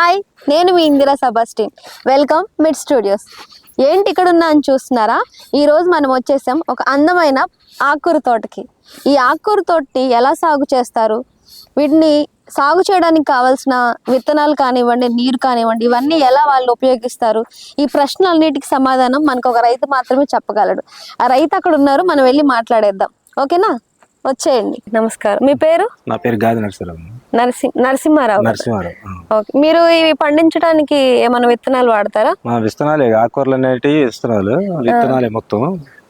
Hi నేను మీ Indira Sebastian. Welcome mid studios. ఏంటి ఇక్కడ ఉన్నా అని చూస్తున్నారా? ఈరోజు మనం వచ్చేసాం ఒక అందమైన ఆకుకూర తోటకి. ఈ ఆకుకూర తోటని ఎలా సాగు చేస్తారు? వీటిని సాగు చేయడానికి కావాల్సిన విత్తనాలు కానివ్వండి నీరు కానివ్వండి ఇవన్నీ ఎలా వాళ్ళు ఉపయోగిస్తారు? ఈ ప్రశ్నలన్నిటికి సమాధానం మనకు ఒక రైతు మాత్రమే చెప్పగలడు. ఆ రైతు అక్కడ ఉన్నారు మనం వెళ్ళి మాట్లాడేద్దాం. ఓకేనా? వచ్చేయండి. నమస్కారం. మీ పేరు? నా పేరు గాది నరసరావు. నరసింహ నరసింహారావు. నరసింహారావు. ఓకే మీరు ఇవి పండించడానికి ఏమైనా విత్తనాలు వాడతారా మా విత్తనాలే ఆకుకూరలు అనేటివి విత్తనాలు విత్తనాలే మొత్తం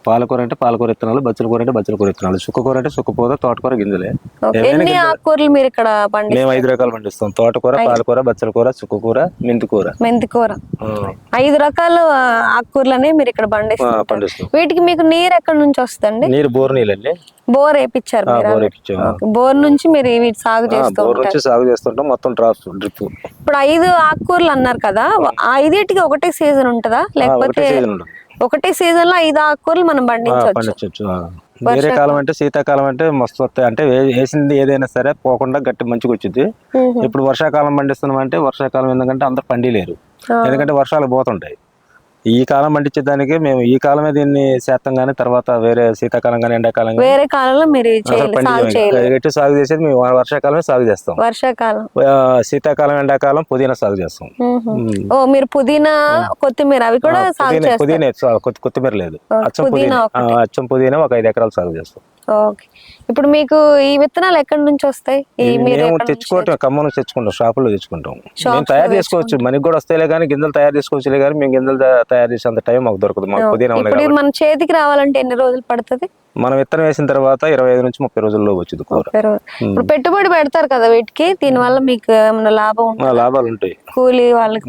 పాలకూర అంటే పాలకూర విత్తనాలు బచ్చల కూర అంటే బచ్చల కూర విత్తనాలు. చుక్కకూర అంటే చుక్కపోత తోటకూర గింజలే. ఎన్ని. ఆకుకూరలు మీరు ఇక్కడ మేము ఐదు రకాలు పండిస్తాం. తోటకూర పాలకూర బచ్చల కూర చుక్కకూర మెంతికూర. మెంతికూర. ఐదు రకాల ఆకుకూరలనే మీరు ఇక్కడ పండిస్తాం. వీటికి మీకు నీరు ఎక్కడి నుంచి వస్తుంది నీరు బోర్ నీళ్ళండి. బోర్ వేపించారు బోర్ నుంచి మీరు వీటి సాగు చేస్తూ సాగు చేస్తుంటాం. మొత్తం డ్రాప్స్ డ్రిప్ ఇప్పుడు ఐదు ఆకుకూరలు అన్నారు కదా ఐదిటికి ఒకటే సీజన్ ఉంటుందా? లేకపోతే ఒకటే సీజన్లో ఐదు ఆకుకూరలు మనం పండించవచ్చు. వేరే కాలం అంటే శీతాకాలం అంటే మస్తు వస్తాయి. అంటే వేసింది ఏదైనా సరే పోకుండా గట్టి మంచిగా వచ్చింది ఇప్పుడు వర్షాకాలం పండిస్తున్నాం అంటే వర్షాకాలం ఎందుకంటే అందరు పండిలేరు ఎందుకంటే వర్షాలు పోతుంటాయి. ఈ కాలం పండించేదానికి మేము ఈ కాలమే దీన్ని శాతం కానీ తర్వాత వేరే శీతాకాలం కానీ ఎండాకాలం వేరే కాలంలో మీరు ఎటు సాగు చేసేది మేము వర్షాకాలమే సాగు చేస్తాం. వర్షాకాలం. శీతాకాలం ఎండాకాలం పుదీనా సాగు చేస్తాం. ఓ మీరు పుదీనా కొత్తిమీర అవి కూడా పుదీనా కొత్తిమీర లేదు. అచ్చం పుదీనా అచ్చం పుదీనా ఒక ఐదు ఎకరాలు సాగు చేస్తాం. ఓకే. ఇప్పుడు మీకు ఈ విత్తనాలు ఎక్కడి నుంచి వస్తాయి? తెచ్చుకోవటం ఖమ్మం నుంచి తెచ్చుకుంటాం షాపుల్లో తెచ్చుకుంటాం. షాప్లో మేము తయారు చేసుకోవచ్చు మనకి కూడా వస్తాయిలే కానీ గింజలు తయారు చేసుకోవచ్చులే కానీ మేము గింజలు తయారు చేసేంత టైం మాకు దొరకదు మాకు పుదీనా మన చేతికి రావాలంటే ఎన్ని రోజులు పడుతుంది? మనం విత్తనం వేసిన తర్వాత ఇరవై ఐదు నుంచి ముప్పై రోజుల్లో వచ్చింది కూర. ఇప్పుడు పెట్టుబడి పెడతారు కదా వీటికి? దీని వల్ల మీకు ఏమైనా లాభం లాభాలు ఉంటాయి. కూలీ వాళ్ళకి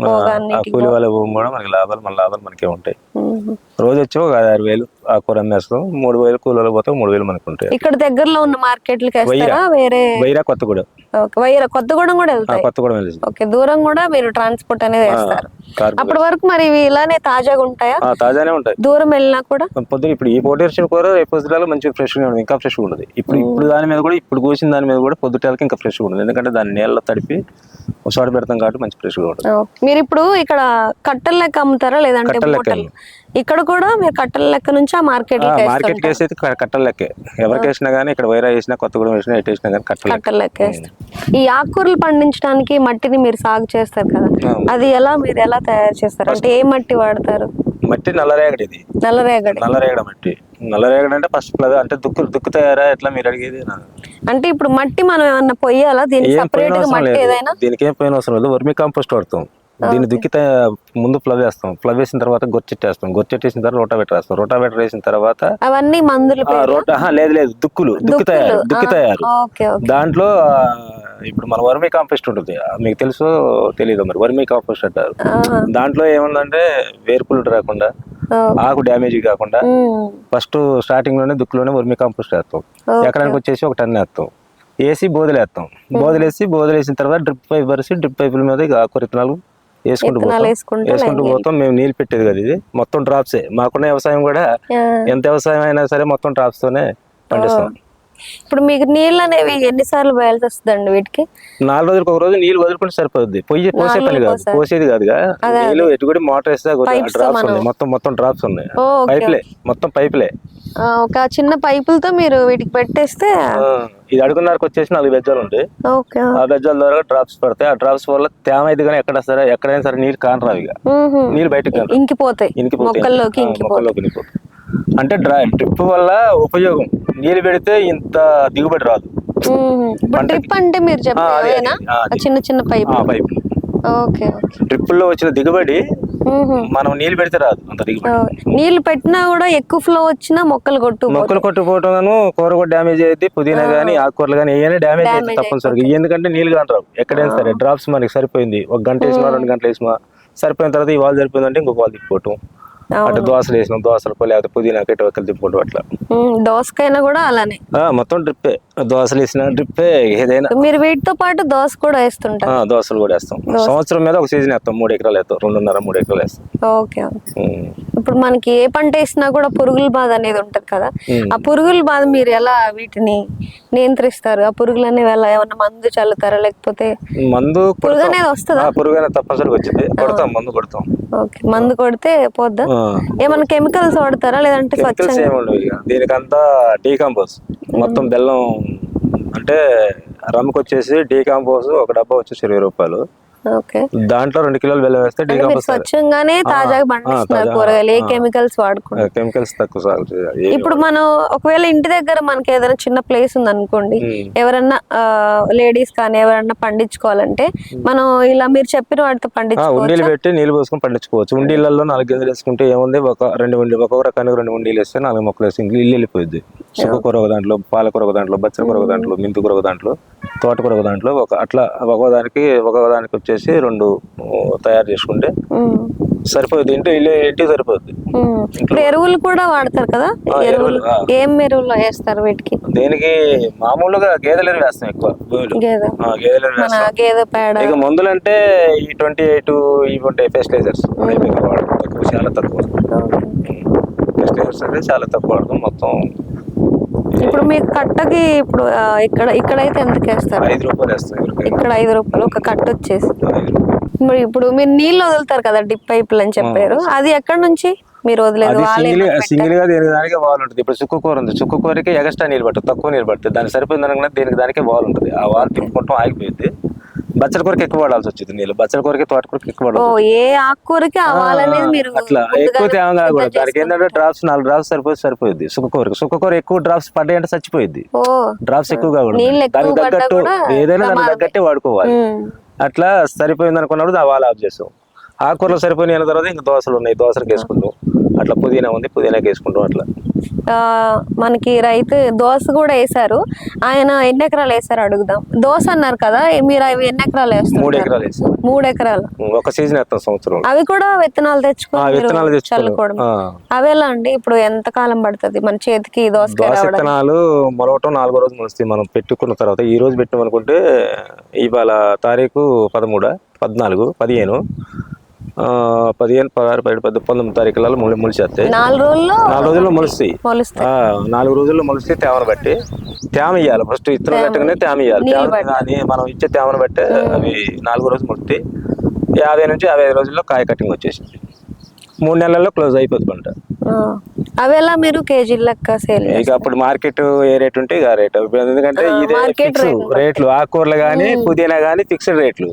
కూలి వాళ్ళ భూమి కూడా మనకి లాభాలు మన లాభాలు మనకే ఉంటాయి. రోజు వచ్చి ఒక ఆరు వేలు ఆ కూర అమ్మేస్తాం. మూడు వేలు కూలీలు పోతే మూడు వేలు మనకు ఉంటాయి. ఇక్కడ దగ్గరలో ఉన్న మార్కెట్లకి వేరే వైరా కొత్తగూడెం. ఓకే. వైర కొత్తగూడెం కూడా ఆ, వెళ్తాయి? కొత్తగూడెం ఓకే. దూరం కూడా మీరు ట్రాన్స్పోర్ట్ అనేది వేస్తారు. అప్పటి వరకు మరి ఇవి ఇలానే తాజాగా ఉంటాయా? తాజానే ఉంటాయి. దూరం వెళ్ళినా కూడా? పొద్దున ఇప్పుడు ఈ పొటేషన్ కూర రేపు పొద్దుటాలు మంచిగా ఫ్రెష్గా ఉంటుంది ఇంకా ఫ్రెష్గా ఉంటుంది ఇప్పుడు ఇప్పుడు దాని మీద కూడా ఇప్పుడు కోసిన దాని మీద కూడా పొద్దుటాలకి ఇంకా ఫ్రెష్గా ఉంటుంది ఎందుకంటే దాన్ని నీళ్ళలో తడిపి ఒక చోట పెడతాం కాబట్టి మంచి ఫ్రెష్గా ఉంటుంది. ఓకే. మీరు ఇప్పుడు ఇక్కడ కట్టల లెక్క అమ్ముతారా? లేదంటే ఇక్కడ కూడా మీరు కట్టల లెక్క నుంచి ఆ మార్కెట్ మార్కెట్ కేసు అయితే కట్టల లెక్కే. ఎవరికి వేసినా కానీ ఇక్కడ వైరా వేసినా కొత్తగూడెం వేసినా ఎటు వేసినా కానీ కట్టల లెక్క. కట్టల లెక్క ఈ ఆకుకూరలు పండించడానికి మట్టిని మీరు సాగు చేస్తారు కదా. అది ఎలా మీరు ఎలా తయారు చేస్తారు? అంటే ఏ మట్టి వాడతారు? మట్టి నల్లరేగడి ఇది. నల్లరేగడి. నల్లరేగడ మట్టి. నల్లరేగడ అంటే ఫస్ట్ ప్లస్ అంటే దుక్కు దుక్కు తయారా? ఎట్లా మీరు అడిగేది అంటే ఇప్పుడు మట్టి మనం ఏమన్నా పొయ్యాలా? దీనికి సపరేట్గా మట్టి ఏదైనా? దీనికి ఏం పోయిన అవసరం లేదు. వర్మి కాంపోస్ట్ వాడతాం. దీన్ని దుక్కితే ముందు ప్లవ్ వేస్తాం. ప్లవ్ వేసిన తర్వాత గొర్చెట్టేస్తాం గొర్చెట్టేసిన తర్వాత రోటావేటర్ వేస్తాం. రోటావేటర్ వేసిన తర్వాత అవన్నీ మందులు రోట లేదు లేదు దుక్కులు. దుక్కి తయారు దుక్కి తయారు. దాంట్లో ఇప్పుడు మన వర్మీ కాంపోస్ట్ ఉంటుంది. మీకు తెలుసు తెలియదు మరి వర్మీ కాంపోస్ట్ అంటారు. దాంట్లో ఏముందంటే వేరుపులు రాకుండా ఆకు డ్యామేజ్ కాకుండా ఫస్ట్ స్టార్టింగ్లోనే దుక్కులోనే వర్మీ కాంపోస్ట్ వేస్తాం. ఎకరానికి వచ్చేసి ఒక టన్ వేస్తాం. వేసి బోదలేస్తాం బోదలేసి బోదలేసిన తర్వాత డ్రిప్ పైప్ పరిసి డ్రిప్ పైపుల మీద ఇక ఆకు విత్తనాలు వేసుకుంటూ పోతాం. వేసుకుంటూ వేసుకుంటూ పోతాం. మేము నీళ్ళు పెట్టేది కదా ఇది. మొత్తం డ్రాప్సే మాకున్న వ్యవసాయం కూడా ఎంత వ్యవసాయం అయినా సరే మొత్తం డ్రాప్స్ తోనే పండిస్తాం. ఇప్పుడు మీకు నీళ్ళు అనేవి ఎన్నిసార్లు వేయాల్సి వస్తుందండి వీటికి? నాలుగు రోజులకు ఒక రోజు నీళ్ళు వదులుకుంటే సరిపోద్ది. పొయ్యి పోసే పని కాదు. పోసేది కాదుగా. నీళ్ళు ఎటుగుడి మోటార్ వేస్తే డ్రాప్స్ ఉన్నాయి. మొత్తం మొత్తం డ్రాప్స్ ఉన్నాయి. పైపులే మొత్తం పైపులే. ఒక చిన్న పైపులతో మీరు వీటికి పెట్టేస్తే ఇది అడుగున్నరకు వచ్చేసి నాలుగు బెజ్జాలు ఉంటాయి. ఆ. బెజ్జాల ద్వారా డ్రాప్స్ పడతాయి. ఆ డ్రాప్స్ వల్ల తేమ అయితే కానీ ఎక్కడ సరే ఎక్కడైనా సరే నీరు కానరావు ఇక. నీళ్ళు బయటకు. ఇంకిపోతాయి. మొక్కల్లోకి ఇంకిపోతాయి. మొక్కల్లోకి ఇనికిపోతాయి. అంటే డ్రా డ్రిప్ వల్ల ఉపయోగం. నీళ్ళు పెడితే ఇంత దిగుబడి రాదు. డ్రిప్ అంటే మీరు చెప్పేదేనా. చిన్న చిన్న పైపు ఆ పైపు ఓకే ఓకే. డ్రిప్పుల్లో వచ్చిన దిగుబడి. మనం నీళ్ళు పెడితే రాదు అంత దిగుబడి. నీళ్ళు పెట్టినా కూడా ఎక్కువ ఫ్లో వచ్చినా మొక్కలు కొట్టు మొక్కలు కొట్టుకోవటం కూర కూడా డ్యామేజ్ అయితే పుదీనా గానీ ఆకుకూరలు కానీ ఏమైనా డ్యామేజ్ అయితే తప్పనిసరిగా. ఎందుకంటే నీళ్ళు కాని రావు. ఎక్కడైనా సరే డ్రాప్స్ మనకి సరిపోయింది. ఒక గంట వేసినా రెండు గంటలు వేసినా సరిపోయిన తర్వాత ఈ వాల్ సరిపోయిందంటే ఇంకొక వాల్ తిప్పుకోవటం. అటు దోశలు వేసినాం దోశలకు లేకపోతే పుదీనా కట్టి ఒకరు తిప్పుకోవటం అట్లా. దోసకైనా కూడా అలానే. ఆ, మొత్తం డ్రిప్పే దోశలు వేసిన డ్రిప్పే ఏదైనా. మీరు వీటితో పాటు దోస కూడా వేస్తుంటారు. దోశలు కూడా వేస్తాం. సంవత్సరం మీద ఒక సీజన్ వేస్తాం మూడు ఎకరాలు వేస్తాం రెండున్నర మూడు ఎకరాలు వేస్తాం. ఓకే. ఇప్పుడు మనకి ఏ పంట వేసినా కూడా పురుగుల బాధ అనేది ఉంటది కదా. ఆ పురుగుల బాధ మీరు ఎలా వీటిని నియంత్రిస్తారు? ఆ పురుగులు అనేవి ఎలా ఏమన్నా మందు చల్లుతారా? లేకపోతే మందు పురుగు. అనేది వస్తుందా? పురుగు అనేది తప్పనిసరిగా వచ్చింది కొడతాం మందు కొడతాం. ఓకే మందు కొడితే పోద్దా? ఆ. ఏమన్నా కెమికల్స్ వాడతారా? లేదంటే స్వచ్ఛంగా? దీనికంతా డీకంపోజ్. మొత్తం బెల్లం అంటే రమ్కి వచ్చేసి డీకంపోజ్ ఒక డబ్బా వచ్చేసి ఇరవై రూపాయలు. దాంట్లో రెండు కిలోలు బెల్లం వేస్తే డీకంపోజ్ స్వచ్ఛంగానే తాజాగా పండిస్తున్నారు కూరగాయలు. ఏ. కెమికల్స్ వాడకుండా. కెమికల్స్ తక్కువ సాగు చేయాలి. ఇప్పుడు మనం ఒకవేళ ఇంటి దగ్గర మనకి ఏదైనా చిన్న ప్లేస్ ఉంది అనుకోండి. ఎవరన్నా లేడీస్ కానీ ఎవరన్నా పండించుకోవాలంటే మనం ఇలా మీరు చెప్పిన వాటితో పండించుకోవచ్చు? ఉండీలు పెట్టి నీళ్ళు పోసుకొని పండించుకోవచ్చు. ఉండీలలో నాలుగు గింజలు వేసుకుంటే ఏముంది? ఒక రెండు ఉండి ఒక్కొక్క రకానికి రెండు ఉండీలు వేస్తే నాలుగు మొక్కలు వేసి ఇల్లు వెళ్ళిపోయింది చుక్కకూర ఒక దాంట్లో పాలకూర ఒక దాంట్లో బచ్చల కూర ఒక దాంట్లో మెంతికూర ఒక దాంట్లో తోటకూర ఒక దాంట్లో ఒక అట్లా ఒక్కొక్కదానికి ఒక్కొక్కదానికి వచ్చేసి రెండు తయారు చేసుకుంటే. సరిపోద్ది ఇంటి ఇల్లు ఇంటికి సరిపోద్ది ఎరువులు కూడా వాడతారు కదా? ఎరువులు. ఏం ఎరువులు వేస్తారు వీటికి? దేనికి? మామూలుగా గేదెలు ఎరువు వేస్తాం ఎక్కువ భూమిలో. గేదెల ఎరువు వేస్తాం. గేదె పేడ. ఇక మందులంటే ఈ ట్వంటీ ఎయిట్ ఇవి ఉంటాయి ఫెస్టిలైజర్స్. తక్కువ చాలా తక్కువ. ఫెస్టిలైజర్స్ అంటే చాలా తక్కువ వాడతాం. మొత్తం ఇప్పుడు మీకు కట్టకి ఇప్పుడు ఇక్కడ ఇక్కడైతే ఎంతకి వేస్తారు? ఐదు రూపాయలు వేస్తాం ఎవరికైనా. ఇక్కడ ఐదు రూపాయలు ఒక కట్ట వచ్చేసి. మరి ఇప్పుడు మీరు నీళ్ళు వదులుతారు కదా డిప్ పైపులు అని చెప్పారు. అది ఎక్కడి నుంచి మీరు వదిలేదు? సింగిల్? సింగిల్గా దేనికి దానికి వాల్ ఉంటుంది. ఇప్పుడు చుక్క కూర ఉంది. చుక్క కూరకి ఎగస్ట్రా నీళ్ళు పడుతుంది తక్కువ నీళ్ళు పడుతుంది. దానికి సరిపోయింది అనగానే దీనికి దానికి వాల్ ఉంటుంది. ఆ వాల్ తిప్పుకుంటాం ఆగిపోయింది. బచ్చల కూరకి ఎక్కువ వాడాల్సి వచ్చింది నీళ్ళు. బచ్చల కూరకి తోటకూరకి ఎక్కువ వాడాలి ఏ ఆకుకూరకి అట్లా ఎక్కువ తేమ కాకూడదు దానికి ఏంటంటే డ్రాప్స్ నాలుగు డ్రాప్స్ సరిపోతే సరిపోయింది సుక్కకూరకి సుక్కకూర ఎక్కువ డ్రాప్స్ పడ్డాయంటే చచ్చిపోయింది ఓ. డ్రాప్స్ ఎక్కువ కాకూడదు నీళ్ళు ఎక్కువ దానికి తగ్గట్టు ఏదైనా దానికి. తగ్గట్టే వాడుకోవాలి. అట్లా సరిపోయింది అనుకున్నప్పుడు ఆ వాల్ ఆఫ్ చేసాం. ఆకుకూరలు సరిపోయిన తర్వాత ఇంకా దోసలు ఉన్నాయి. దోసలకు వేసుకుంటాం అట్లా పుదీనా ఉంది పుదీనాకి వేసుకుంటాం అట్లా. మనకి రైతు దోశ కూడా వేశారు. ఆయన ఎన్ని ఎకరాలు వేశారు అడుగుదాం. దోశ అన్నారు కదా మీరు అవి ఎన్ని ఎకరాలు మూడు వేస్తారు ఎకరాలు వేసాం మూడు ఎకరాలు. ఒక సీజన్ వేస్తాం సంవత్సరం అవి కూడా విత్తనాలు తెచ్చుకోవాలి చల్లుకోవడం. అవి ఎలా అండి? ఇప్పుడు ఎంత కాలం పడుతుంది? మన చేతికి రావడం విత్తనాలు మొలవటం నాలుగో రోజు మొలుస్తాయి మనం పెట్టుకున్న తర్వాత ఈ రోజు పెట్టామనుకుంటే ఇవాళ తారీఖు పదమూడు? పద్నాలుగు? పదిహేను? పదిహేను పదహారు పదిహేడు పద్దెనిమిది పంతొమ్మిది తారీఖులలో ములి ములిచేస్తాయి. నాలుగు రోజుల్లో నాలుగు రోజుల్లో మొలుస్తాయి. నాలుగు రోజుల్లో మొలిస్తే తేమను బట్టి తేమ ఇయ్యాలి. ఫస్ట్ ఇత్తనం కట్టగానే తేమ నీళ్ళు తేమ కానీ మనం ఇచ్చే తేమను బట్టి అవి నాలుగు రోజులు మొలుస్తాయి. యాభై నుంచి యాభై ఐదు రోజుల్లో కాయ కటింగ్ వచ్చేసింది. మూడు నెలల్లో క్లోజ్ అయిపోతుంది పంట. అవి ఎలా మీరు కేజీ లెక్క సేల్ ఇక అప్పుడు మార్కెట్ ఏ రేట్ ఉంటే ఆ రేట్. ఎందుకంటే ఇదే మార్కెట్ రేట్లు ఆకుకూరలు కానీ పుదీనా కానీ ఫిక్స్డ్ రేట్లు.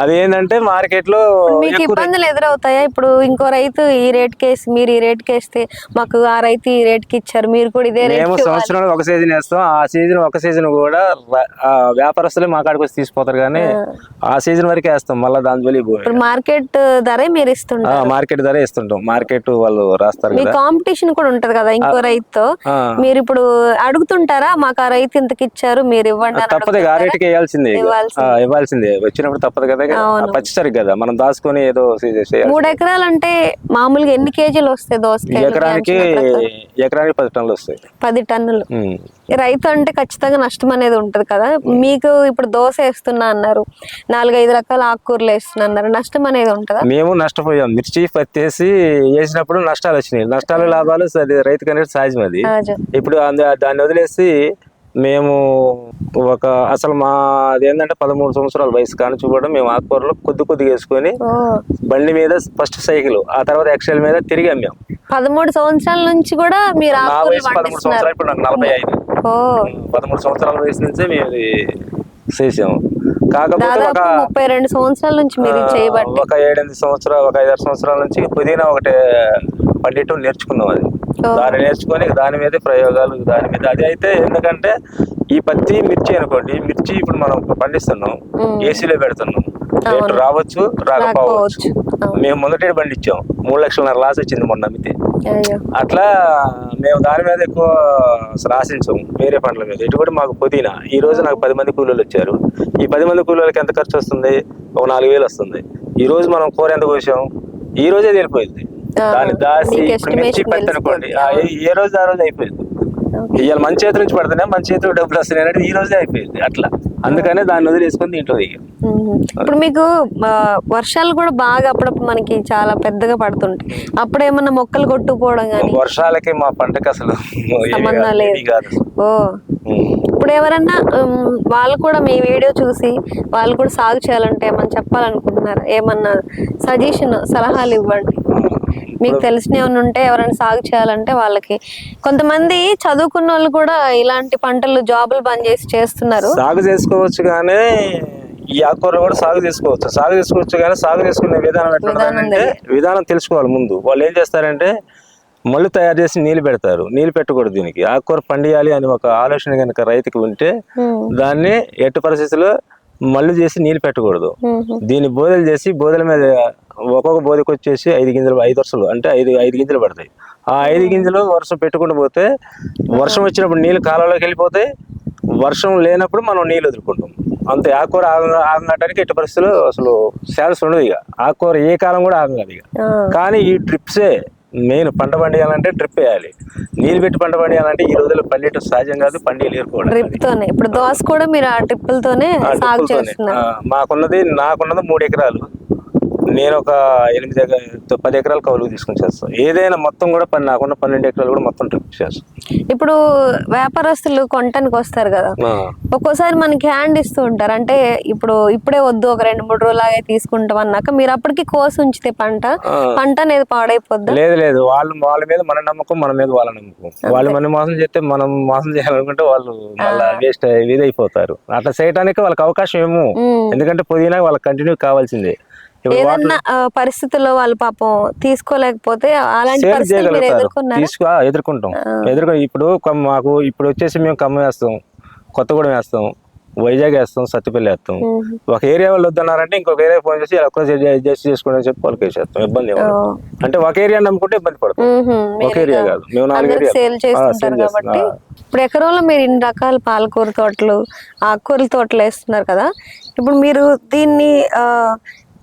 అది ఏంటంటే మార్కెట్లో మీకు ఇబ్బందులు ఎదురవుతాయా? ఇప్పుడు ఇంకో రైతు ఈ రేట్ కేసి మీరు ఈ రేట్ కేస్తే మాకు ఆ రైతు ఈ రేట్కి ఇచ్చారు మీరు కూడా ఇదే మేము సంవత్సరంలో ఒక సీజన్ వేస్తాం ఆ సీజన్ ఒక సీజన్ కూడా వ్యాపారస్తులే మా కాడికి వచ్చి తీసుకుపోతారు కానీ ఆ. సీజన్ వరకే వేస్తాం మళ్ళీ దాని ఇప్పుడు మార్కెట్ ధరే మీరు ఇస్తుంటారు. మార్కెట్ ధర ఇస్తుంటాం. మార్కెట్ వాళ్ళు రాస్తారు మీ కాంపిటీషన్ కూడా ఉంటది కదా ఇంకో రైతుతో ఆ. మీరు ఇప్పుడు అడుగుతుంటారా? మాకు ఆ రైతు ఇంతకి ఇచ్చారు మీరు ఇవ్వండి తప్పదు ఆ రేటుకి వేయాల్సిందే. ఇవ్వాల్సిందే. వచ్చినప్పుడు తప్పదు కదా పచ్చిసరికి కదా. మనం దాచుకొని ఏదో మూడు ఎకరాలు అంటే మామూలుగా ఎన్ని కేజీలు వస్తాయి దోసకాయలు? ఎకరానికి? ఎకరానికి పది టన్నులు వస్తాయి. పది టన్నులు. రైతు అంటే ఖచ్చితంగా నష్టం అనేది ఉంటది కదా. మీకు ఇప్పుడు దోశ వేస్తున్నా అన్నారు. నాలుగైదు రకాల ఆకుకూరలు వేస్తున్నా అన్నారు. నష్టం అనేది ఉంటదా? మేము నష్టపోయాం. మిర్చి పత్తి వేసి వేసినప్పుడు నష్టాలు వచ్చినాయి. నష్టాలు లాభాలు అది రైతుకు అనేది సహజం అది. ఇప్పుడు అంద- దాన్ని వదిలేసి మేము ఒక అసలు మా ఏంటంటే పదమూడు సంవత్సరాల వయసు కానీ చూడడం మేము ఆకుకూరలు కొద్ది కొద్దిగా వేసుకొని బండి మీద ఫస్ట్ సైకిల్ ఆ తర్వాత ఎక్సెల్ మీద తిరిగి అమ్మాం పదమూడు సంవత్సరాల నుంచి కూడా మీరు పదమూడు సంవత్సరాలు ఇప్పుడు నాకు నలభై ఐదు. పదమూడు సంవత్సరాల వయసు నుంచే మేము చేసాము. కాకపోతే ముప్పై రెండు సంవత్సరాల నుంచి మీరు చేయబట్టి ఒక ఏడెనిమిది సంవత్సరాలు ఒక ఐదారు సంవత్సరాల నుంచి పుదీనా ఒకటి పండిటం నేర్చుకున్నాం అది. దాన్ని నేర్చుకొని దాని మీద ప్రయోగాలు దాని మీద. అది అయితే ఎందుకంటే ఈ పత్తి మిర్చి అనుకోండి మిర్చి ఇప్పుడు మనం పండిస్తున్నాం. ఏసీలో పెడుతున్నాం. రేటు రావచ్చు రాకపోవచ్చు. మేము మొదటి ఇచ్చాం మూడు లక్షలన్నర లాస్ వచ్చింది మొన్న అమ్మితే. అట్లా మేము దాని మీద ఎక్కువ అసలు వేరే పంటల మీద. ఇటు కూడా మాకు పుదీనా. ఈ రోజు నాకు పది మంది కూలీలు వచ్చారు. ఈ పది మంది కూలీలకి ఎంత ఖర్చు వస్తుంది? ఒక నాలుగు వేలు వస్తుంది. ఈ రోజు మనం కూర ఎంత కోసాం? ఈ రోజే తెలిపోయింది. దాన్ని దాసి ఇప్పుడు మిర్చి పత్తి అనుకోండి. ఏ- రోజు ఆ రోజు అయిపోయింది. ఇవాళ మన చేతి నుంచి పడుతున్నాయి? మన చేతిలో డబ్బులు వస్తున్నాయి అనేది ఈ రోజే అయిపోయింది. అట్లా. అందుకనే దాన్ని వదిలేసుకొని దీంట్లో దిగాం. ఇప్పుడు మీకు వర్షాలు కూడా బాగా అప్పుడప్పుడు మనకి చాలా పెద్దగా పడుతుంటాయి. అప్పుడు ఏమన్నా మొక్కలు కొట్టుకుపోవడం కానీ వర్షాలకి మా పంటకి అసలు. ఓ. ఇప్పుడు ఎవరన్నా వాళ్ళు కూడా మీ వీడియో చూసి వాళ్ళు కూడా సాగు చేయాలంటే ఏమన్నా చెప్పాలనుకుంటున్నారు? ఏమన్నా సజెషన్ సలహాలు ఇవ్వండి. మీకు తెలిసిన ఏమైనా ఉంటే ఎవరైనా సాగు చేయాలంటే వాళ్ళకి. కొంతమంది చదువుకున్న వాళ్ళు కూడా ఇలాంటి పంటలు జాబులు బంద్ చేసి చేస్తున్నారు. సాగు చేసుకోవచ్చు కానీ ఈ ఆకుకూరలు కూడా సాగు చేసుకోవచ్చు. సాగు చేసుకోవచ్చు కానీ సాగు చేసుకునే విధానం ఎట్లా విధానం అంటే విధానం తెలుసుకోవాలి ముందు. వాళ్ళు ఏం చేస్తారంటే మళ్ళీ తయారు చేసి నీళ్ళు పెడతారు. నీళ్ళు పెట్టకూడదు దీనికి. ఆకుకూర పండియాలి అని ఒక ఆలోచన కనుక రైతుకి ఉంటే దాన్ని ఎట్టి పరిస్థితుల్లో మళ్ళీ చేసి నీళ్ళు పెట్టకూడదు. దీన్ని బోదెలు చేసి బోదెల మీద ఒక్కొక్క బోదెకి వచ్చేసి ఐదు గింజలు ఐదు వరుసలు అంటే ఐదు ఐదు గింజలు పడతాయి. ఆ ఐదు గింజలు వర్షం పెట్టుకుంటూ పోతే వర్షం వచ్చినప్పుడు నీళ్ళు కాలంలోకి వెళ్ళిపోతాయి. వర్షం లేనప్పుడు మనం నీళ్ళు వదులుకుంటాం. అంతే ఆకుకూర ఆగ ఆగడానికి ఎట్టి పరిస్థితుల్లో అసలు ఛాన్స్ ఉండదు ఇక. ఆకుకూర ఏ కాలం కూడా ఆగం కాదు ఇక. కానీ ఈ ట్రిప్సే మెయిన్ పంట పండియాలంటే ట్రిప్ వేయాలి. నీళ్ళు పెట్టి పంట పండియాలంటే ఈ రోజుల్లో పండియటం సహజం కాదు పండియలేరు కూడా డ్రిప్ తోనే ఇప్పుడు దోస కూడా మీరు ఆ సాగు డ్రిప్పులతోనే. చేస్తున్నారు. మాకున్నది నాకున్నది మూడు ఎకరాలు. నేను ఒక ఎనిమిది పది ఎకరాలు కౌలుకు తీసుకుని చేస్తాను ఏదైనా మొత్తం కూడా పని నాకున్న పన్నెండు ఎకరాలు కూడా మొత్తం ట్రిప్ చేస్తాను ఇప్పుడు వ్యాపారస్తులు కొనటానికి వస్తారు కదా. ఒక్కోసారి మనకి హ్యాండ్ ఇస్తూ ఉంటారు. అంటే ఇప్పుడు ఇప్పుడే వద్దు ఒక రెండు మూడు రోజులాగే తీసుకుంటాం అన్నాక మీరు అప్పటికి కోసి ఉంచితే పంట. పంట అనేది పాడైపోద్దా? లేదు లేదు. వాళ్ళు వాళ్ళ మీద మన నమ్మకం మన మీద వాళ్ళ నమ్మకం. వాళ్ళు మన మోసం చేస్తే మనం మోసం చేయాలనుకుంటే వాళ్ళు మళ్ళీ వేస్ట్ ఇదైపోతారు. అట్లా చేయడానికి వాళ్ళకి అవకాశం ఏమో. ఎందుకంటే పుదీనా వాళ్ళకి కంటిన్యూ కావాల్సిందే. ఏదన్నా పరిస్థితుల్లో వాళ్ళు పాపం తీసుకోలేకపోతే అలాంటి తీసుకు ఎదుర్కొంటాం. ఎదుర్కొ ఇప్పుడు మాకు ఇప్పుడు వచ్చేసి మేము ఖమ్మం వేస్తాం కొత్తగూడెం వేస్తాం వైజాగ్ వేస్తాం సత్తుపల్లి వేస్తాం. ఒక ఏరియా వాళ్ళు వద్దన్నారంటే ఇంకొక ఏరియా ఫోన్ చేసి ఒక్క అడ్జస్ట్ చేసుకోండి చెప్పి వాళ్ళకి వేసేస్తాం. ఇబ్బంది అంటే ఒక ఏరియా నమ్ముకుంటే ఇబ్బంది పడతాం. ఒక ఏరియా కాదు. మేము నాలుగు ఏరియా సేల్ చేస్తుంటారు కాబట్టి ఇప్పుడు ఎకరంలో మీరు ఇన్ని రకాల పాలకూర తోటలు ఆకుకూరల తోటలు వేస్తున్నారు కదా. ఇప్పుడు మీరు దీన్ని ఆ,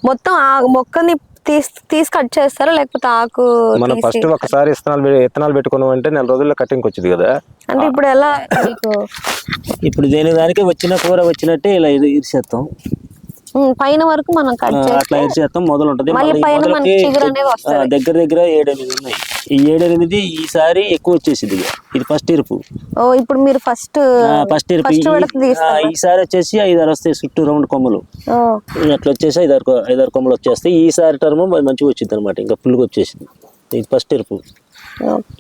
మొత్తం ఆ మొక్కని తీసి తీసి కట్ చేస్తారా? లేకపోతే ఆకు మనం ఫస్ట్ ఒకసారి విత్తనాలు పె- విత్తనాలు పెట్టుకున్నాం అంటే నెల రోజుల్లో కటింగ్ వచ్చింది కదా. అంటే ఇప్పుడు ఎలా మీకు ఇప్పుడు దేని దానికి వచ్చిన కూర వచ్చినట్టే ఇలా ఇరిసేస్తాం పైన వరకు మనం కట్ అట్లా ఇరిసేస్తాం మొదలు ఉంటుంది. మళ్ళీ మళ్ళీ పైన మనకి మొదలకి చిగురు అనేది వస్తది. ఆ, దగ్గర దగ్గర ఏడెనిమిది ఉన్నాయి. ఈ ఏడెనిమిది ఈసారి ఎక్కువ వచ్చేసింది ఇక. ఇది ఫస్ట్ ఇరుపు. ఓ ఇప్పుడు మీరు ఫస్ట్ ఫస్ట్ ఇరుపు. ఈసారి వచ్చేసి ఐదారు వస్తాయి చుట్టూ రౌండ్ కొమ్మలు. అట్లా వచ్చేసి ఐదారు ఐదారు కొమ్మలు వచ్చేస్తాయి. ఈసారి టర్మ్ మంచిగా వచ్చింది అనమాట ఇంకా ఫుల్గా వచ్చేసింది. ఇది ఫస్ట్ ఇరుపు.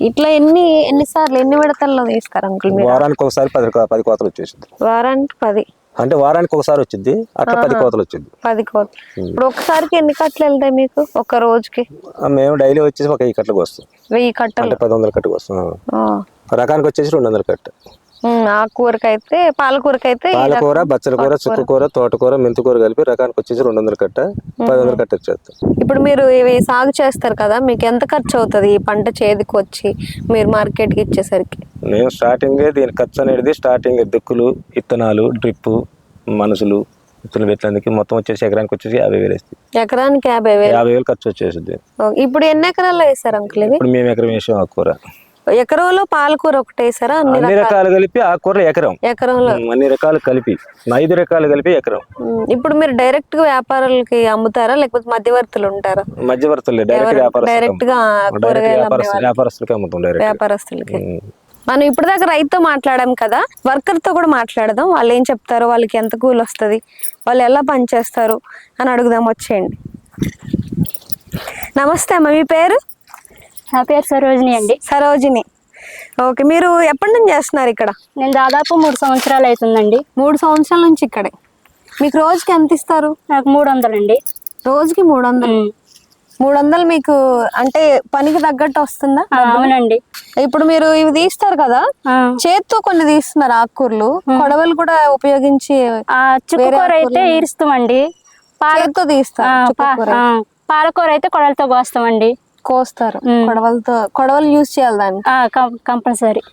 ఇట్లా ఎన్ని ఎన్నిసార్లు ఎన్ని విడతల్లో తీస్తారు అంకుల్ మీరు? వారానికి ఒకసారి పది పది కోతలు వచ్చేసింది. వారానికి పది. అంటే వారానికి ఒకసారి వచ్చింది. అట్లా పది కోతలు వచ్చింది. పది కోట్లు ఇప్పుడు ఒకసారికి ఎన్ని కట్టలు వెళ్తాయి మీకు? ఒక రోజుకి? మేము డైలీ వచ్చేసి ఒక ఈ కట్టలకు వస్తాం. వెయ్యి కట్టలు. పది వందల కట్టకు వస్తాం. ఆ. రకానికి వచ్చేసి రెండు వందల కట్ట ఆకుకూరకైతే పాలకూరకైతే పాలకూర. బచ్చల కూర చుక్కకూర తోటకూర మెంతికూర కలిపి రకానికి వచ్చేసి రెండు వందల కట్ట. పది వందల కట్ట ఇప్పుడు మీరు ఇవి సాగు చేస్తారు కదా మీకు ఎంత ఖర్చు అవుతుంది ఈ పంట చేతికి వచ్చి మీరు మార్కెట్కి ఇచ్చేసరికి? మేము స్టార్టింగ్ దీని ఖర్చు అనేది స్టార్టింగ్ దుక్కులు ఇత్తనాలు డ్రిప్ మనుషులు మొత్తం వచ్చేసి ఎకరానికి వచ్చేసి యాభై వేలు వేస్తుంది ఎకరానికి యాభై వేలు? యాభై వేలు ఖర్చు వచ్చేసింది ఇప్పుడు ఎన్ని ఎకరాల్లో వేసారు అంకుల్ ఇప్పుడు మేము ఎకరం వేసాం ఆకుకూర. ఎకరంలో పాలకూర ఒకటి వేసారా? అన్ని రకాల కలిపి ఆకుకూర ఎకరం. ఎకరంలో. అన్ని రకాలు కలిపి ఐదు రకాలు కలిపి ఎకరం. ఇప్పుడు మీరు డైరెక్ట్గా వ్యాపారులకి అమ్ముతారా? లేకపోతే మధ్యవర్తులు ఉంటారా? మధ్యవర్తులు డైరెక్ట్గా వ్యాపారస్తులకి అమ్ముతాం వ్యాపారస్తులకి. మనం ఇప్పుడు దాకా రైతుతో మాట్లాడాం కదా వర్కర్తో కూడా మాట్లాడదాం. వాళ్ళు ఏం చెప్తారు వాళ్ళకి ఎంత కూలి వస్తుంది వాళ్ళు ఎలా పని చేస్తారు అని అడుగుదాం. వచ్చేయండి. నమస్తే అమ్మ మీ పేరు? నా పేరు సరోజిని అండి. సరోజిని. ఓకే మీరు ఎప్పటి నుంచి చేస్తున్నారు ఇక్కడ? నేను దాదాపు మూడు సంవత్సరాలు అవుతుందండి. మూడు సంవత్సరాల నుంచి ఇక్కడే. మీకు రోజుకి ఎంత ఇస్తారు? నాకు మూడు వందలండి రోజుకి మూడు వందలు. మూడు వందలు మీకు అంటే పనికి తగ్గట్టు వస్తుందా? అవునండి. ఇప్పుడు మీరు ఇవి తీస్తారు కదా. చేత్తో కొన్ని తీస్తున్నారు ఆకుకూరలు. కొడవలు కూడా ఉపయోగించి చుక్కకూర అయితే ఈరుస్తామండి పాల చేత్తో తీస్తారు ఆ, పా- చుక్కకూర. ఆ, పాలకూర అయితే కొడలతో కోస్తామండి కోస్తారు. కొడవలతో కొడవలు యూజ్ చేయాలి దాన్ని. కంపల్సరీ.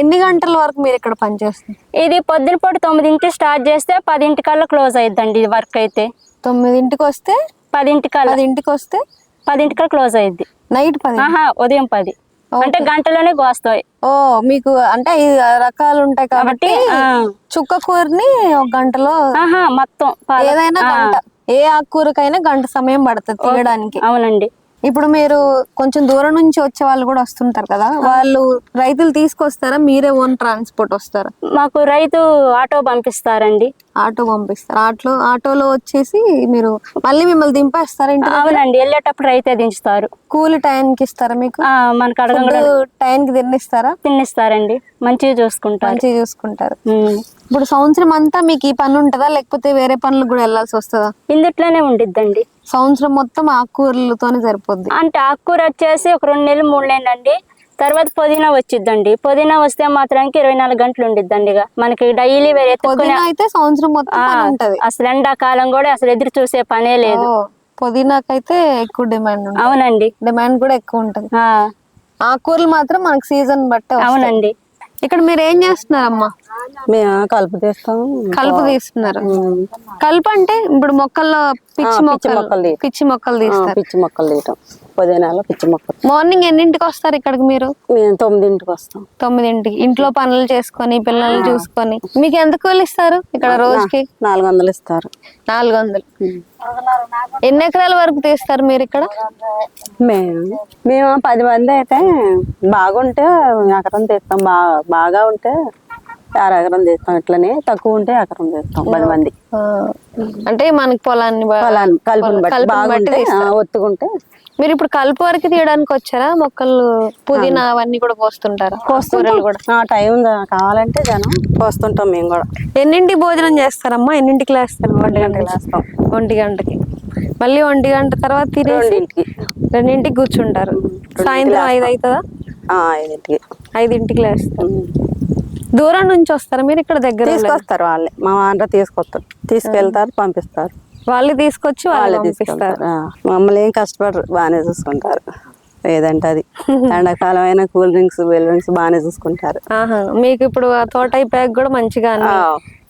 ఎన్ని గంటల వరకు మీరు ఇక్కడ పనిచేస్తారు ఇది పొద్దున పూట తొమ్మిదింటి స్టార్ట్ చేస్తే పదింటికల్లా క్లోజ్ అయిద్దండి ఇది వర్క్ అయితే. తొమ్మిదింటికి వస్తే? పదింటికల్లా పదింటికి వస్తే? పదింటికల్లా క్లోజ్ అయిద్ది. నైట్ పది? ఉదయం పది. అంటే గంటలోనే కోస్తాయి ఓ మీకు అంటే రకాలు ఉంటాయి కాబట్టి. చుక్క కూరని ఒక గంటలో మొత్తం ఏదైనా గంట. ఏ ఆకుకూరకైనా గంట సమయం పడుతుంది తీయడానికి అవునండి. ఇప్పుడు మీరు కొంచెం దూరం నుంచి వచ్చే వాళ్ళు కూడా వస్తుంటారు కదా వాళ్ళు రైతులు తీసుకొస్తారా? మీరే ఓన్ ట్రాన్స్పోర్ట్ వస్తారా? మాకు రైతు ఆటో పంపిస్తారండి. ఆటో పంపిస్తారు. ఆటో ఆటోలో వచ్చేసి మీరు మళ్ళీ మిమ్మల్ని దింపేస్తారా ఇంటి దగ్గర? అవునండి వెళ్ళేటప్పుడు రైతే దించుతారు. కూలి టైంకి ఇస్తారా మీకు? ఆ, మనకు అడగం కూడా టైంకి తిన్నిస్తారా? తిన్నిస్తారండి. మంచిగా చూసుకుంటారు. మంచిగా చూసుకుంటారు. ఉమ్. ఇప్పుడు సంవత్సరం అంతా మీకు ఈ పని ఉంటుందా? లేకపోతే వేరే పనులకు కూడా వెళ్ళాల్సి వస్తుందా? ఇందుట్లోనే ఉండిద్దండి. సంవత్సరం మొత్తం ఆకుకూరలతోనే సరిపోద్ది. అంటే ఆకుకూర వచ్చేసి ఒక రెండు నెలలు మూడు నెలలు అండి తర్వాత పుదీనా వచ్చిద్దండి. పుదీనా వస్తే మాత్రానికి ఇరవై నాలుగు గంటలు ఉండిద్దండి ఇక. మనకి డైలీ పుదీనా అయితే సంవత్సరం మొత్తం అసలు ఎండాకాలం కూడా అసలు ఎదురు చూసే పనే లేదు. పుదీనాకైతే ఎక్కువ డిమాండ్ అవునండి. డిమాండ్ కూడా ఎక్కువ ఉంటుంది. ఆ, ఆకుకూరలు మాత్రం మనకి సీజన్ బట్టే. అవునండి. ఇక్కడ మీరు ఏం చేస్తున్నారమ్మా? మేము కలుపు తీస్తాం. కలుపు తీస్తున్నారు. కలుపు అంటే ఇప్పుడు మొక్కల్లో పిచ్చి మొక్కలు పిచ్చి మొక్కలు తీస్తారు. పిచ్చి మొక్కలు తీయటం. పుదీనాలో పిచ్చి మొక్కలు. మార్నింగ్ ఎన్నింటికి వస్తారు ఇక్కడికి మీరు? మేము తొమ్మిదింటికి వస్తాం. తొమ్మిదింటికి. ఇంట్లో పనులు చేసుకొని పిల్లల్ని చూసుకొని. మీకు ఎంత కూలి ఇస్తారు ఇక్కడ రోజుకి? నాలుగు వందలు ఇస్తారు. నాలుగు వందలు ఎన్ని ఎకరాల వరకు తీస్తారు మీరు ఇక్కడ? మేము మేము పది మంది అయితే బాగుంటే ఎకరం తీస్తాం. బాగా బాగా ఉంటే అర ఎకరం తీస్తాం ఇట్లనే. తక్కువ ఉంటే ఎకరం తీస్తాం పది మంది. అంటే మనకి పొలాన్ని పొలాన్ని కలుపుని బట్టి బాగుంటే. ఆ, ఒత్తుకుంటే. మీరు ఇప్పుడు కలుపు వరకు తీయడానికి వచ్చారా? మొక్కలు పుదీనా అవన్నీ కూడా కోస్తుంటాం కూడా. ఆ టైం కావాలంటే జనం కోస్తుంటాం మేము కూడా. ఎన్నింటికి భోజనం చేస్తారమ్మా? ఎన్నింటికి లేస్తారు? ఒంటి గంటకి లేస్తాం. ఒంటి గంటకి. మళ్ళీ ఒంటి గంట తర్వాత తినేసి రెండింటికి. రెండింటికి కూర్చుంటారు. సాయంత్రం ఐదు అవుతుందా ఐదింటికి. ఐదింటికి లేస్తారు దూరం నుంచి వస్తారా మీరు ఇక్కడ దగ్గర తీసుకొస్తారు వాళ్ళే. మా వాండ్ర తీసుకొస్తారు. తీసుకెళ్తారు పంపిస్తారు. వాళ్ళు తీసుకొచ్చి వాళ్ళు ఆ, మమ్మల్ని ఏం కష్టపడరు బాగానే చూసుకుంటారు. ఏదంటే అది. ఎండాకాలం అయినా కూల్ డ్రింక్స్ కూల్ డ్రింక్స్ బాగానే చూసుకుంటారు. మీకు ఇప్పుడు తోట అయిపోయాక కూడా మంచిగా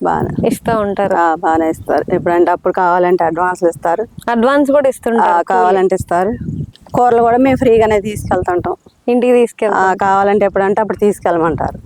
బాగానే. ఇస్తూ ఉంటారు. బాగానే ఇస్తారు. ఎప్పుడంటే అప్పుడు కావాలంటే అడ్వాన్స్ ఇస్తారు. అడ్వాన్స్ కూడా ఇస్తుంటారు. కావాలంటే ఇస్తారు. కూరలు కూడా మేము ఫ్రీగానే తీసుకెళ్తుంటాం. ఇంటికి తీసుకెళ్తారు ఆ, కావాలంటే ఎప్పుడంటే అప్పుడు తీసుకెళ్ళమంటారు.